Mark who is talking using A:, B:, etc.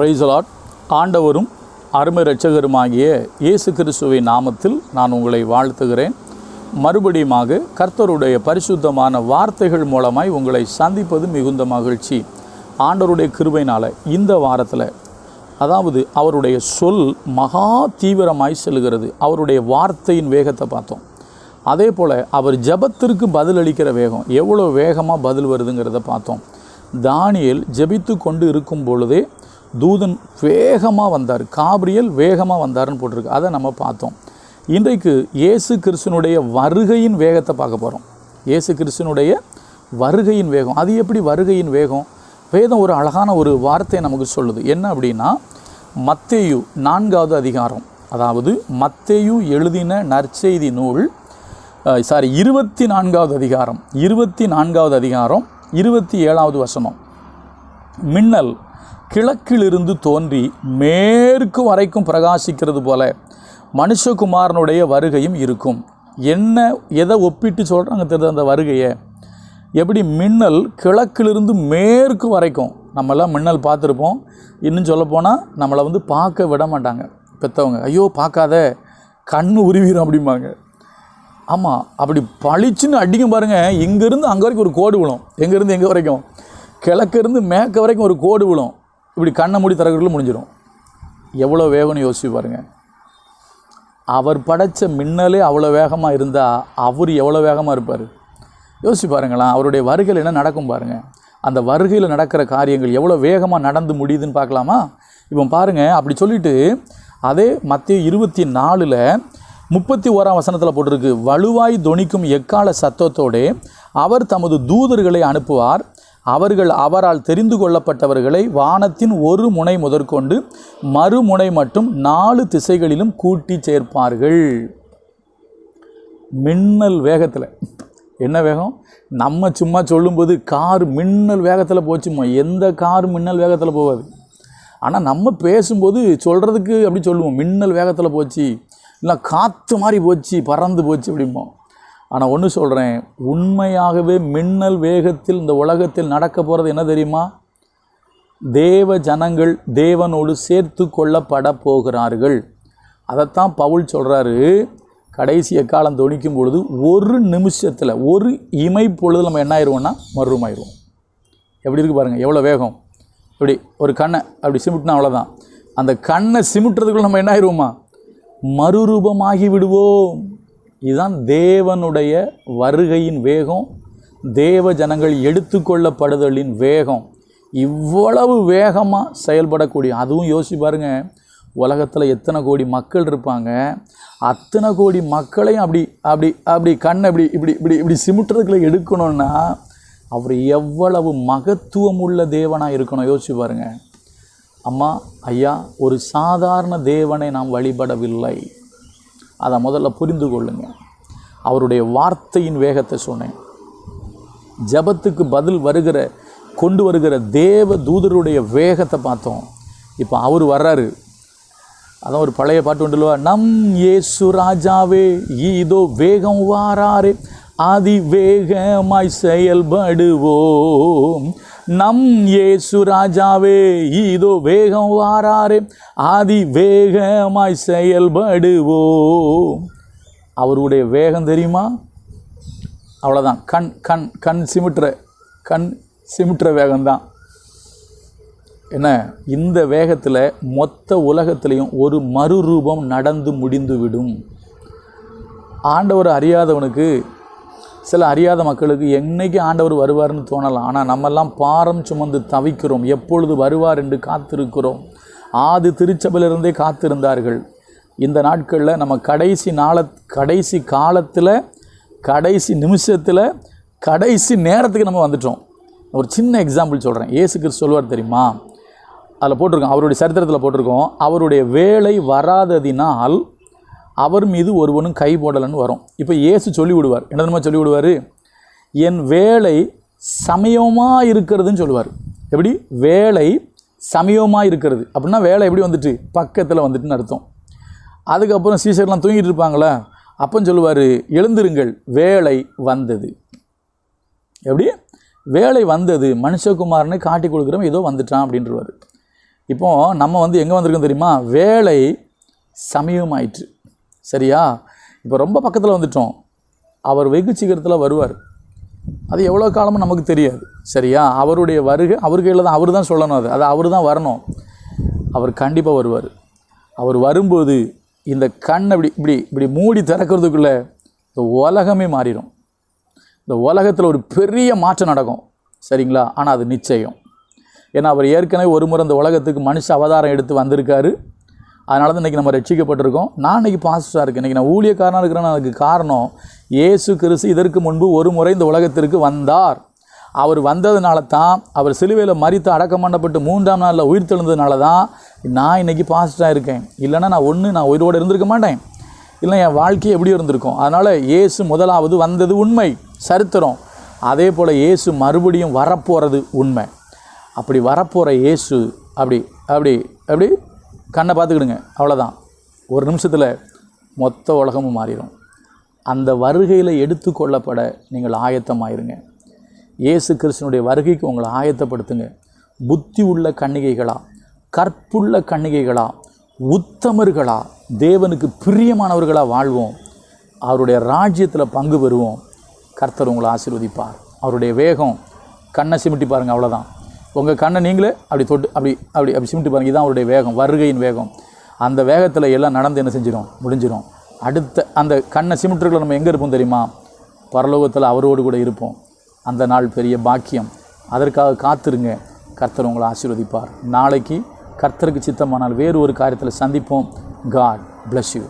A: பிரைசலாட் ஆண்டவரும் அருமை இரட்சகருமாகிய இயேசு கிறிஸ்துவின் நாமத்தில் நான் உங்களை வாழ்த்துகிறேன். மறுபடியுமாக கர்த்தருடைய பரிசுத்தமான வார்த்தைகள் மூலமாய் உங்களை சந்திப்பது மிகுந்த மகிழ்ச்சி. ஆண்டவருடைய கிருபைனால் இந்த வாரத்தில் அதாவது அவருடைய சொல் மகா தீவிரமாய் செல்கிறது அவருடைய வார்த்தையின் வேகத்தை பார்த்தோம். அதே போல் அவர் ஜெபத்திற்கு பதிலளிக்கிற வேகம் எவ்வளோ வேகமாக பதில் வருதுங்கிறத பார்த்தோம். தானியல் ஜெபித்து கொண்டு இருக்கும் பொழுதே தூதன் வேகமாக வந்தார் காபிரியல் வேகமாக வந்தார்னு போட்டிருக்கு. அதை நம்ம பார்த்தோம். இன்றைக்கு இயேசு கிறிஸ்தனுடைய வருகையின் வேகத்தை பார்க்க போகிறோம் இயேசு கிறிஸ்தனுடைய வருகையின் வேகம். அது எப்படி வருகையின் வேகம்? வேதம் ஒரு அழகான ஒரு வார்த்தையை நமக்கு சொல்லுது. என்ன அப்படின்னா மத்தேயு நான்காவது அதிகாரம் அதாவது மத்தேயு எழுதின நற்செய்தி நூல் சாரி இருபத்தி நான்காவது அதிகாரம் இருபத்தி நான்காவது அதிகாரம் இருபத்தி ஏழாவது வசனம். மின்னல் கிழக்கிலிருந்து தோன்றி மேற்கு வரைக்கும் பிரகாசிக்கிறது போல மனுஷகுமாரனுடைய வருகையும் இருக்கும். என்ன எதை ஒப்பிட்டு சொல்கிறாங்க தெரியுது அந்த வருகையை. எப்படி மின்னல் கிழக்கிலிருந்து மேற்கு வரைக்கும் நம்மெல்லாம் மின்னல் பார்த்துருப்போம். இன்னும் சொல்லப்போனால் நம்மளை வந்து பார்க்க விட மாட்டாங்க. பெற்றவங்க ஐயோ பார்க்காத கண் உருவிடும் அப்படிம்பாங்க. ஆமாம் அப்படி பளிச்சுன்னு அடிக்கும் பாருங்கள் இங்கேருந்து அங்கே வரைக்கும் ஒரு கோடு விழும். எங்கேருந்து எங்கே வரைக்கும்? கிழக்கிருந்து மேற்க வரைக்கும் ஒரு கோடு விழும். இப்படி கண்ணை மூடி திறக்கிறதுக்குள்ள முடிஞ்சிடும் எவ்வளோ வேகம்னு யோசிச்சு பாருங்கள் அவர் படைத்த மின்னலே அவ்வளோ வேகமாக இருந்தால் அவர் எவ்வளோ வேகமாக இருப்பார்? யோசிச்சு பாருங்களேன் அவருடைய வருகையில் என்ன நடக்கும் பாருங்கள் அந்த வருகையில் நடக்கிற காரியங்கள் எவ்வளோ வேகமாக நடந்து முடியுதுன்னு பார்க்கலாமா? இப்போ பாருங்கள் அப்படி சொல்லிவிட்டு அதே மத்திய இருபத்தி நாலில் முப்பத்தி ஓராம் வசனத்தில் போட்டிருக்கு வலுவாய் தொனிக்கும் எக்கால சத்தத்தோடு அவர் தமது தூதர்களை அனுப்புவார் அவர்கள் அவரால் தெரிந்து கொள்ளப்பட்டவர்களை வானத்தின் ஒரு முனை முதற்கொண்டு மறுமுனை மட்டும் நாலு திசைகளிலும் கூட்டி சேர்ப்பார்கள். மின்னல் வேகத்தில். என்ன வேகம்? நம்ம சும்மா சொல்லும்போது கார் மின்னல் வேகத்தில் போச்சுமா எந்த கார் மின்னல் வேகத்தில் போகாது. ஆனால் நம்ம பேசும்போது சொல்கிறதுக்கு அப்படி சொல்லுவோம். மின்னல் வேகத்தில் போச்சு. இல்லை காற்று மாதிரி போச்சு பறந்து போச்சு அப்படிம்போம். ஆனால் ஒன்று சொல்கிறேன் உண்மையாகவே மின்னல் வேகத்தில் இந்த உலகத்தில் நடக்க போகிறது என்ன தெரியுமா? தேவ ஜனங்கள் தேவனோடு சேர்த்து கொள்ளப்பட போகிறார்கள். அதைத்தான் பவுல் சொல்கிறாரு கடைசிய காலம் துணிக்கும் பொழுது ஒரு நிமிஷத்தில் ஒரு இமை பொழுது நம்ம என்ன ஆயிடுவோம்னா மறுரூமாயிருவோம் எப்படி இருக்கு பாருங்கள் எவ்வளோ வேகம். இப்படி ஒரு கண்ணை அப்படி சிமிட்டினா அவ்வளோதான் அந்த கண்ணை சிமிட்டுறதுக்குள்ள நம்ம என்ன ஆயிடுவோமா மறுரூபமாகி விடுவோம். இதுதான் தேவனுடைய வருகையின் வேகம் தேவ ஜனங்கள் எடுத்துக்கொள்ளப்படுதலின் வேகம். இவ்வளவு வேகமாக செயல்படக்கூடிய அதுவும் யோசிச்சு பாருங்கள் உலகத்தில் எத்தனை கோடி மக்கள் இருப்பாங்க அத்தனை கோடி மக்களையும் அப்படி அப்படி அப்படி கண் அப்படி இப்படி இப்படி இப்படி சிமிட்டுறதுக்குள்ள எடுக்கணும்னா அவர் எவ்வளவு மகத்துவம் உள்ள தேவனாக இருக்கணும் யோசிச்சு பாருங்கள் அம்மா ஐயா ஒரு சாதாரண தேவனை நாம் வழிபடவில்லை. அதை முதல்ல புரிந்து கொள்ளுங்க. அவருடைய வார்த்தையின் வேகத்தை சொன்னேன். ஜபத்துக்கு பதில் வருகிற கொண்டு வருகிற தேவ தூதருடைய வேகத்தை பார்த்தோம். இப்போ அவர் வர்றாரு. அதான் ஒரு பழைய பாட்டு உண்டுல்வா நம் ஏசு ராஜாவே இதோ வேகம் வாராரே அதி வேகமாய் செயல்படுவோம். நம் ஏசு ராஜாவே இதோ வேகம் வாராரே ஆதி வேகமாய் செயல்படுவோம். அவருடைய வேகம் தெரியுமா? அவ்வளோதான் கண் கண் கண் சிமிட்டுற கண் சிமிட்டுற வேகம்தான். என்ன? இந்த வேகத்தில் மொத்த உலகத்திலையும் ஒரு மறுரூபம் நடந்து முடிந்துவிடும். ஆண்டவர் அறியாதவனுக்கு சில அறியாத மக்களுக்கு என்னைக்கு ஆண்டவர் வருவார்னு தோணலாம் ஆனால் நம்மெல்லாம் பாரம் சுமந்து தவிக்கிறோம். எப்பொழுது வருவார் என்று காத்திருக்கிறோம். ஆது திருச்சபையிலிருந்தே காத்திருந்தார்கள். இந்த நாட்களில் நம்ம கடைசி நாள கடைசி காலத்தில் கடைசி நிமிஷத்தில் கடைசி நேரத்துக்கு நம்ம வந்துட்டோம். ஒரு சின்ன எக்ஸாம்பிள் சொல்கிறேன் ஏசு கிறிஸ்து சொல்லுவார் தெரியுமா? அதில் போட்டிருக்கோம். அவருடைய சரித்திரத்தில் போட்டிருக்கோம். அவருடைய வேலை வராததினால் அவர் மீது ஒருவனும் கை போடலைன்னு வரும். இப்போ இயேசு சொல்லி விடுவார் என்ன தெரியுமா சொல்லி விடுவார் என் வேலை சமயமாக இருக்கிறதுன்னு சொல்லுவார். எப்படி? வேலை சமயமாக இருக்கிறது. அப்படின்னா வேலை எப்படி வந்துட்டு? பக்கத்தில் வந்துட்டுன்னு அர்த்தம். அதுக்கப்புறம் சீசர்லாம் தூங்கிட்டு இருப்பாங்களா? அப்போ சொல்லுவார் எழுந்திருங்கள் வேலை வந்தது. எப்படி? வேலை வந்தது. மனுஷகுமாரனை காட்டி கொடுக்குறவன் ஏதோ வந்துட்டான் அப்படின்றவார். இப்போது நம்ம வந்து எங்கே வந்திருக்கோம் தெரியுமா? வேலை சமயமாயிற்று. சரியா? இப்போ ரொம்ப பக்கத்தில் வந்துட்டோம். அவர் வெகு சீக்கிரத்தில் வருவார். அது எவ்வளோ காலமும் நமக்கு தெரியாது. சரியா? அவருடைய வருகை அவர் கையில் தான் அவர் தான் சொல்லணும் அது. அது அவர் தான் வரணும். அவர் கண்டிப்பாக வருவார். அவர் வரும்போது இந்த கண் அப்படி இப்படி இப்படி மூடி திறக்கிறதுக்குள்ளே இந்த உலகமே மாறிடும். இந்த உலகத்தில் ஒரு பெரிய மாற்றம் நடக்கும். சரிங்களா? ஆனால் அது நிச்சயம். ஏன்னா அவர் ஏற்கனவே ஒரு முறை இந்த உலகத்துக்கு மனுஷ அவதாரம் எடுத்து வந்திருக்காரு. அதனால தான் இன்றைக்கி நம்ம ரட்சிக்கப்பட்டிருக்கோம். நான் இன்றைக்கி பாசிட்டாக இருக்கேன். இன்றைக்கி நான் ஊழியக்காரனாக இருக்கிறேன்னு அதுக்கு காரணம் இயேசு கிறிஸ்து இதற்கு முன்பு ஒரு முறை இந்த உலகத்திற்கு வந்தார். அவர் வந்ததுனால தான் அவர் சிலுவையில் மறித்து அடக்கம் பண்ணப்பட்டு மூன்றாம் நாளில் உயிர் தெழுந்ததுனால தான் நான் இன்றைக்கி பாசிட்டாக இருக்கேன். இல்லைன்னா நான் ஒன்று நான் உயிரோடு இருந்திருக்க மாட்டேன். இல்லை என் வாழ்க்கை எப்படி இருந்திருக்கும். அதனால் இயேசு முதலாவது வந்தது உண்மை சரித்திரம். அதே போல் இயேசு மறுபடியும் வரப்போகிறது உண்மை. அப்படி வரப்போகிற இயேசு அப்படி அப்படி அப்படி கண்ணை பார்த்துக்கிடுங்க. அவ்வளோதான் ஒரு நிமிஷத்தில் மொத்த உலகமும் மாறிடும். அந்த வருகையில் எடுத்துக்கொள்ளப்பட நீங்கள் ஆயத்தமாயிருங்க. இயேசு கிறிஸ்தனுடைய வருகைக்கு உங்களை ஆயத்தப்படுத்துங்க. புத்தி உள்ள கன்னிகைகளா கற்புள்ள கன்னிகைகளா உத்தமர்களா தேவனுக்கு பிரியமானவர்களாக வாழ்வோம். அவருடைய ராஜ்யத்தில் பங்கு பெறுவோம். கர்த்தர் உங்களை ஆசீர்வதிப்பார். அவருடைய வேகம் கண்ணை சிமிட்டி பாருங்கள் அவ்வளோதான் உங்கள் கண்ணை நீங்களே அப்படி தொட்டு அப்படி அப்படி அப்படி சிமிட்டு பாருங்கள் இதுதான் அவருடைய வேகம் வருகையின் வேகம். அந்த வேகத்தில் எல்லாம் நடந்து என்ன செஞ்சிடும் முடிஞ்சிடும் அடுத்த அந்த கண்ணை சிமிட்டுக்குள்ள நம்ம எங்கே இருப்போம் தெரியுமா? பரலோகத்தில் அவரோடு கூட இருப்போம். அந்த நாள் பெரிய பாக்கியம். அதற்காக காத்திருங்க. கர்த்தர் உங்களை ஆசீர்வதிப்பார். நாளைக்கு கர்த்தருக்கு சித்தமானால் வேறு ஒரு காரியத்தில் சந்திப்போம். God bless you